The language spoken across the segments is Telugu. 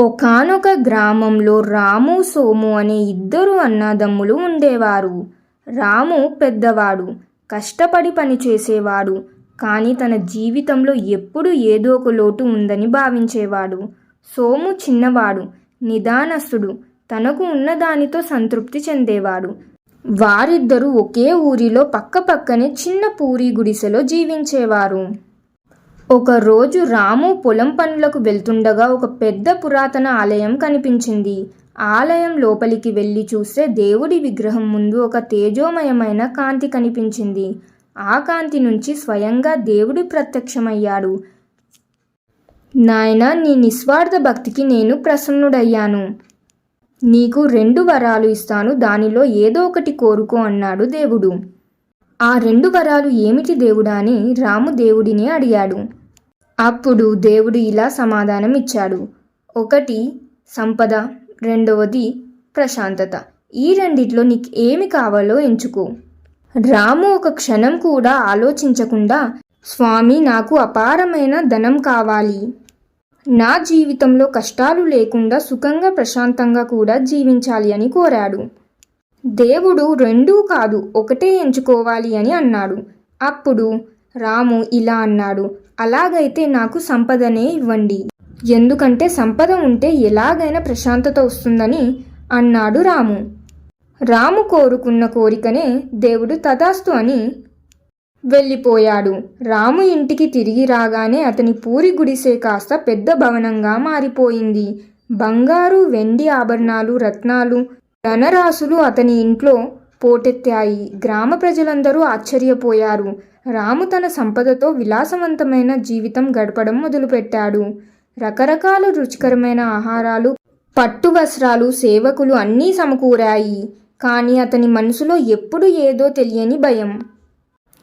ఒకానొక గ్రామంలో రాము సోము అనే ఇద్దరు అన్నదమ్ములు ఉండేవారు. రాము పెద్దవాడు కష్టపడి పనిచేసేవాడు కానీ తన జీవితంలో ఎప్పుడు ఏదో ఒక లోటు ఉందని భావించేవాడు. సోము చిన్నవాడు నిదానస్తుడు తనకు ఉన్నదానితో సంతృప్తి చెందేవాడు. వారిద్దరూ ఒకే ఊరిలో పక్కపక్కనే చిన్న పూరి గుడిసెలో జీవించేవారు. ఒకరోజు రాము పొలం పనులకు వెళ్తుండగా ఒక పెద్ద పురాతన ఆలయం కనిపించింది. ఆలయం లోపలికి వెళ్ళి చూస్తే దేవుడి విగ్రహం ముందు ఒక తేజోమయమైన కాంతి కనిపించింది. ఆ కాంతి నుంచి స్వయంగా దేవుడు ప్రత్యక్షమయ్యాడు. నాయన నీ నిస్వార్థ భక్తికి నేను ప్రసన్నుడయ్యాను. నీకు రెండు వరాలు ఇస్తాను. దానిలో ఏదో ఒకటి కోరుకో అన్నాడు దేవుడు. ఆ రెండు వరాలు ఏమిటి దేవుడా అని రాము దేవుడిని అడిగాడు. అప్పుడు దేవుడు ఇలా సమాధానం ఇచ్చాడు ఒకటి సంపద రెండవది ప్రశాంతత. ఈ రెండిట్లో నీకు ఏమి కావాలో ఎంచుకో. రాము ఒక క్షణం కూడా ఆలోచించకుండా స్వామి నాకు అపారమైన ధనం కావాలి. నా జీవితంలో కష్టాలు లేకుండా సుఖంగా ప్రశాంతంగా కూడా జీవించాలి అని కోరాడు. దేవుడు రెండూ కాదు ఒకటే ఎంచుకోవాలి అని అన్నాడు. అప్పుడు రాము ఇలా అన్నాడు అలాగైతే నాకు సంపదనే ఇవ్వండి. ఎందుకంటే సంపద ఉంటే ఎలాగైనా ప్రశాంతత వస్తుందని అన్నాడు రాము. రాము కోరుకున్న కోరికనే దేవుడు తదాస్తు అని వెళ్ళిపోయాడు. రాము ఇంటికి తిరిగి రాగానే అతని పూరి గుడిసే కాస్త పెద్ద భవనంగా మారిపోయింది. బంగారు వెండి ఆభరణాలు రత్నాలు ధనరాశులు అతని ఇంట్లో పోటెత్తాయి. గ్రామ ప్రజలందరూ ఆశ్చర్యపోయారు. రాము తన సంపదతో విలాసవంతమైన జీవితం గడపడం మొదలుపెట్టాడు. రకరకాల రుచికరమైన ఆహారాలు పట్టు వస్త్రాలు సేవకులు అన్నీ సమకూరాయి. కానీ అతని మనసులో ఎప్పుడు ఏదో తెలియని భయం.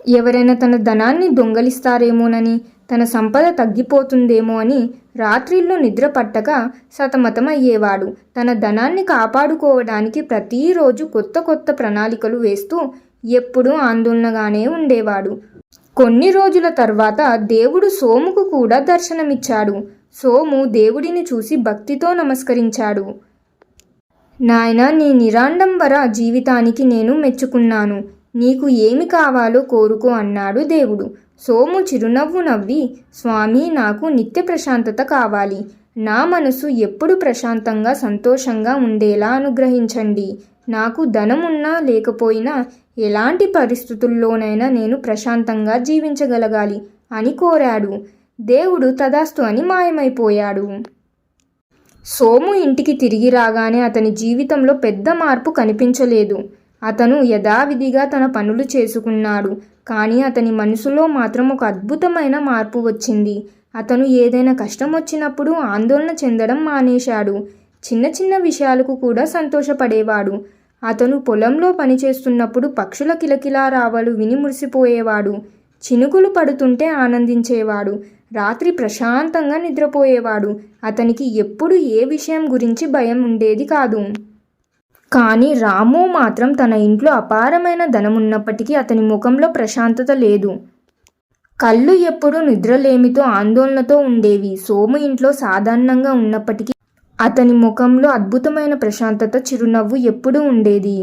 ఎవరైనా తన ధనాన్ని దొంగలిస్తారేమోనని తన సంపద తగ్గిపోతుందేమో అని రాత్రిళ్ళు నిద్ర పట్టక సతమతం అయ్యేవాడు తన ధనాన్ని కాపాడుకోవడానికి ప్రతిరోజు కొత్త కొత్త ప్రణాళికలు వేస్తూ ఎప్పుడూ ఆందోళనగానే ఉండేవాడు. కొన్ని రోజుల తర్వాత దేవుడు సోముకు కూడా దర్శనమిచ్చాడు. సోము దేవుడిని చూసి భక్తితో నమస్కరించాడు. నాయన నీ నిరాడంబర జీవితానికి నేను మెచ్చుకున్నాను. నీకు ఏమి కావాలో కోరుకో అన్నాడు దేవుడు. సోము చిరునవ్వు నవ్వి స్వామి నాకు నిత్య ప్రశాంతత కావాలి. నా మనసు ఎప్పుడు ప్రశాంతంగా సంతోషంగా ఉండేలా అనుగ్రహించండి. నాకు ధనమున్నా లేకపోయినా ఎలాంటి పరిస్థితుల్లోనైనా నేను ప్రశాంతంగా జీవించగలగాలి అని కోరాడు. దేవుడు తదాస్తు అని మాయమైపోయాడు. సోము ఇంటికి తిరిగి రాగానే అతని జీవితంలో పెద్ద మార్పు కనిపించలేదు. అతను యథావిధిగా తన పనులు చేసుకున్నాడు. కానీ అతని మనసులో మాత్రం ఒక అద్భుతమైన మార్పు వచ్చింది. అతను ఏదైనా కష్టం వచ్చినప్పుడు ఆందోళన చెందడం మానేశాడు. చిన్న చిన్న విషయాలకు కూడా సంతోషపడేవాడు. అతను పొలంలో పనిచేస్తున్నప్పుడు పక్షుల కిలకిలా రావలు విని మురిసిపోయేవాడు. చినుకులు పడుతుంటే ఆనందించేవాడు. రాత్రి ప్రశాంతంగా నిద్రపోయేవాడు. అతనికి ఎప్పుడు ఏ విషయం గురించి భయం ఉండేది కాదు. కానీ రాము మాత్రం తన ఇంట్లో అపారమైన ధనం ఉన్నప్పటికీ అతని ముఖంలో ప్రశాంతత లేదు. కళ్ళు ఎప్పుడూ నిద్రలేమితో ఆందోళనతో ఉండేవి. సోము ఇంట్లో సాధారణంగా ఉన్నప్పటికీ అతని ముఖంలో అద్భుతమైన ప్రశాంతత చిరునవ్వు ఎప్పుడూ ఉండేది.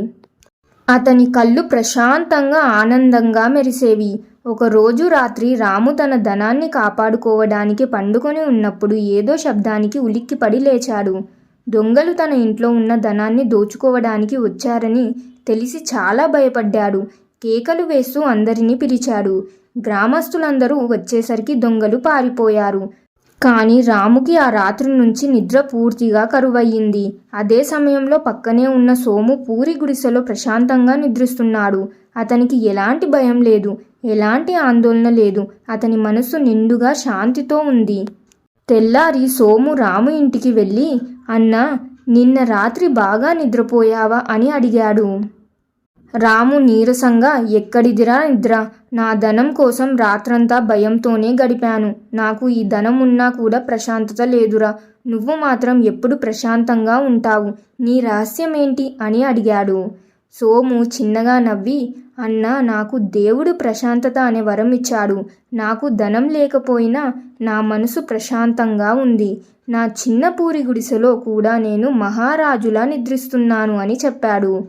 అతని కళ్ళు ప్రశాంతంగా ఆనందంగా మెరిసేవి. ఒకరోజు రాత్రి రాము తన ధనాన్ని కాపాడుకోవడానికి పండుకొని ఉన్నప్పుడు ఏదో శబ్దానికి ఉలిక్కిపడి లేచాడు. దొంగలు తన ఇంట్లో ఉన్న ధనాన్ని దోచుకోవడానికి వచ్చారని తెలిసి చాలా భయపడ్డాడు. కేకలు వేస్తూ అందరినీ పిలిచాడు. గ్రామస్తులందరూ వచ్చేసరికి దొంగలు పారిపోయారు. కానీ రాముకి ఆ రాత్రి నుంచి నిద్ర పూర్తిగా కరువయ్యింది. అదే సమయంలో పక్కనే ఉన్న సోము పూరి గుడిసెలో ప్రశాంతంగా నిద్రిస్తున్నాడు. అతనికి ఎలాంటి భయం లేదు ఎలాంటి ఆందోళన లేదు. అతని మనసు నిండుగా శాంతితో ఉంది. తెల్లారి సోము రాము ఇంటికి వెళ్ళి అన్నా నిన్న రాత్రి బాగా నిద్రపోయావా అని అడిగాడు. రాము నీరసంగా ఎక్కడిదిరా నిద్ర? నా ధనం కోసం రాత్రంతా భయంతోనే గడిపాను. నాకు ఈ ధనం ఉన్నా కూడా ప్రశాంతత లేదురా. నువ్వు మాత్రం ఎప్పుడు ప్రశాంతంగా ఉంటావు. నీ రహస్యం ఏంటి అని అడిగాడు. సోము చిన్నగా నవ్వి అన్నా నాకు దేవుడు ప్రశాంతత అనే వరం ఇచ్చాడు. నాకు ధనం లేకపోయినా నా మనసు ప్రశాంతంగా ఉంది. నా చిన్న పూరి గుడిసెలో కూడా నేను మహారాజులా నిద్రిస్తున్నాను అని చెప్పాడు.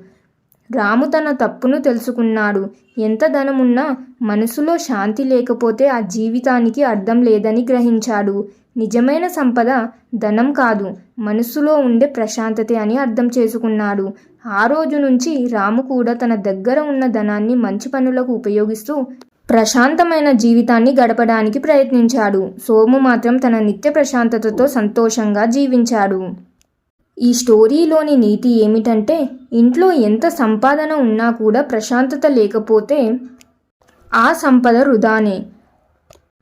రాము తన తప్పును తెలుసుకున్నాడు. ఎంత ధనమున్నా మనసులో శాంతి లేకపోతే ఆ జీవితానికి అర్థం లేదని గ్రహించాడు. నిజమైన సంపద ధనం కాదు మనసులో ఉండే ప్రశాంతతే అని అర్థం చేసుకున్నాడు. ఆ రోజు నుంచి రాము కూడా తన దగ్గర ఉన్న ధనాన్ని మంచి పనులకు ఉపయోగిస్తూ ప్రశాంతమైన జీవితాన్ని గడపడానికి ప్రయత్నించాడు. సోము మాత్రం తన నిత్య ప్రశాంతతతో సంతోషంగా జీవించాడు. ఈ స్టోరీలోని నీతి ఏమిటంటే ఇంట్లో ఎంత సంపాదన ఉన్నా కూడా ప్రశాంతత లేకపోతే ఆ సంపద వృధానే.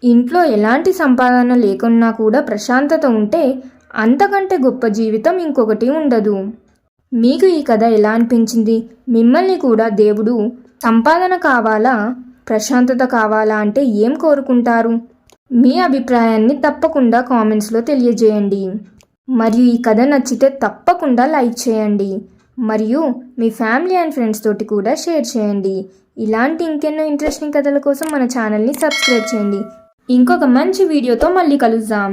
ఇంట్లో ఎలాంటి సంపాదన లేకున్నా కూడా ప్రశాంతత ఉంటే అంతకంటే గొప్ప జీవితం ఇంకొకటి ఉండదు. మీకు ఈ కథ ఎలా అనిపించింది? మిమ్మల్ని కూడా దేవుడు సంపాదన కావాలా? ప్రశాంతత కావాలా అంటే ఏం కోరుకుంటారు? మీ అభిప్రాయాన్ని తప్పకుండా కామెంట్స్లో తెలియజేయండి. మరియు ఈ కథ నచ్చితే తప్పకుండా లైక్ చేయండి. మరియు మీ ఫ్యామిలీ అండ్ ఫ్రెండ్స్ తోటి కూడా షేర్ చేయండి. ఇలాంటి ఇంకెన్నో ఇంట్రెస్టింగ్ కథల కోసం మన ఛానల్ని సబ్స్క్రైబ్ చేయండి. ఇంకొక మంచి వీడియోతో మళ్ళీ కలుద్దాం.